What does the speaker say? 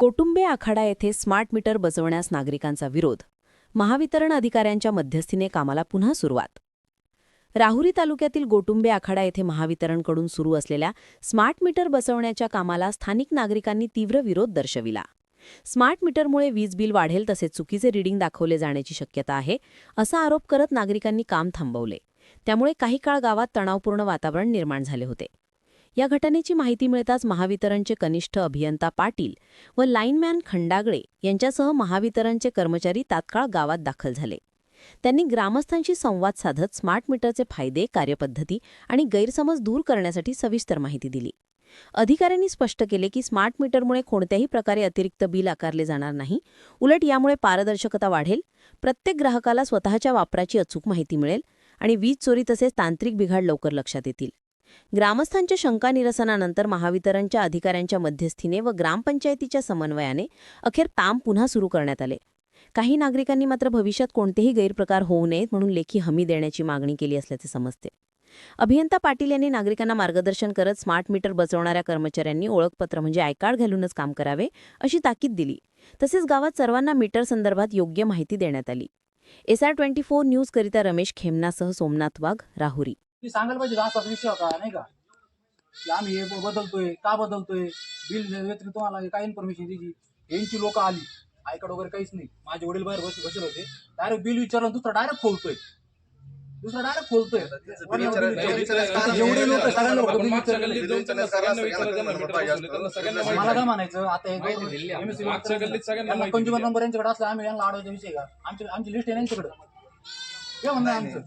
गोटुंबे आखाडा येथे smart meter बसवण्यास नागरिकांचा विरोध. महावितरण अधिकाऱ्यांच्या मध्यस्थीने कामाला पुन्हा सुरुवात. राहुरी तालुक्यातील गोटुंबे आखाडा येथे महावितरणकडून सुरू असलेल्या स्मार्ट मीटर बसवण्याच्या कामाला स्थानिक नागरिकांनी तीव्र विरोध दर्शविला. स्मार्ट मीटरमुळे वीज बिल वाढेल तसेच चुकीचे रीडिंग दाखवले जाण्याची शक्यता आहे असा आरोप करत नागरिकांनी काम थांबवले. त्यामुळे काही काळ गावात तणावपूर्ण वातावरण निर्माण झाले होते. या घटनेची माहिती मिळताच महावितरणचे कनिष्ठ अभियंता पाटील व लाईनमॅन खंडागळे यांच्यासह महावितरणचे कर्मचारी तात्काळ गावात दाखल झाले. त्यांनी ग्रामस्थांशी संवाद साधत स्मार्ट मीटरचे फायदे कार्यपद्धती आणि गैरसमज दूर करण्यासाठी सविस्तर माहिती दिली. अधिकाऱ्यांनी स्पष्ट केले की स्मार्ट मीटरमुळे कोणत्याही प्रकारे अतिरिक्त बिल आकारले जाणार नाही. उलट यामुळे पारदर्शकता वाढेल प्रत्येक ग्राहकाला स्वतःच्या वापराची अचूक माहिती मिळेल आणि वीज चोरी तसेच तांत्रिक बिघाड लवकर लक्षात येतील. ग्रामस्थांच्या शंका निरसनानंतर महावितरणच्या अधिकाऱ्यांच्या मध्यस्थीने व ग्रामपंचायतीच्या समन्वयाने अखेर काम पुन्हा सुरू करण्यात आले. काही नागरिकांनी मात्र भविष्यात कोणतेही गैरप्रकार होऊ नयेत म्हणून लेखी हमी देण्याची मागणी केली असल्याचे समजते. अभियंता पाटील यांनी नागरिकांना मार्गदर्शन करत स्मार्ट मीटर बसवणाऱ्या कर्मचाऱ्यांनी ओळखपत्र म्हणजे आयकार्ड घालूनच काम करावे अशी ताकीद दिली. तसेच गावात सर्वांना मीटर संदर्भात योग्य माहिती देण्यात आली. एसआर ट्वेंटी फोर न्यूजकरिता रमेश खेमनासह सोमनाथ वाघ राहुरी. ती सांगायला पाहिजे असाच विषय होता नाही का? की आम्ही हे बदलतोय का बदलतोय? बिल व्यतिरिक्त तुम्हाला काय इन्फॉर्मेशन दिली. यांची लोक आली. आयकडे वगैरे काहीच नाही. माझे वडील बाहेर बस बसले होते. डायरेक्ट बिल विचारलं दुसरा डायरेक्ट खोलतोय. दुसरा डायरेक्ट खोलतोय. जेवढे लोक सगळ्यांना मला काय. म्हणायचं? आता हे कंझ्युमर. नंबर यांच्याकडे असला आम्ही यांना अडवायचा विषय का आमची आमची लिस्ट आहे यांच्याकडे. काय म्हणणं आमचं.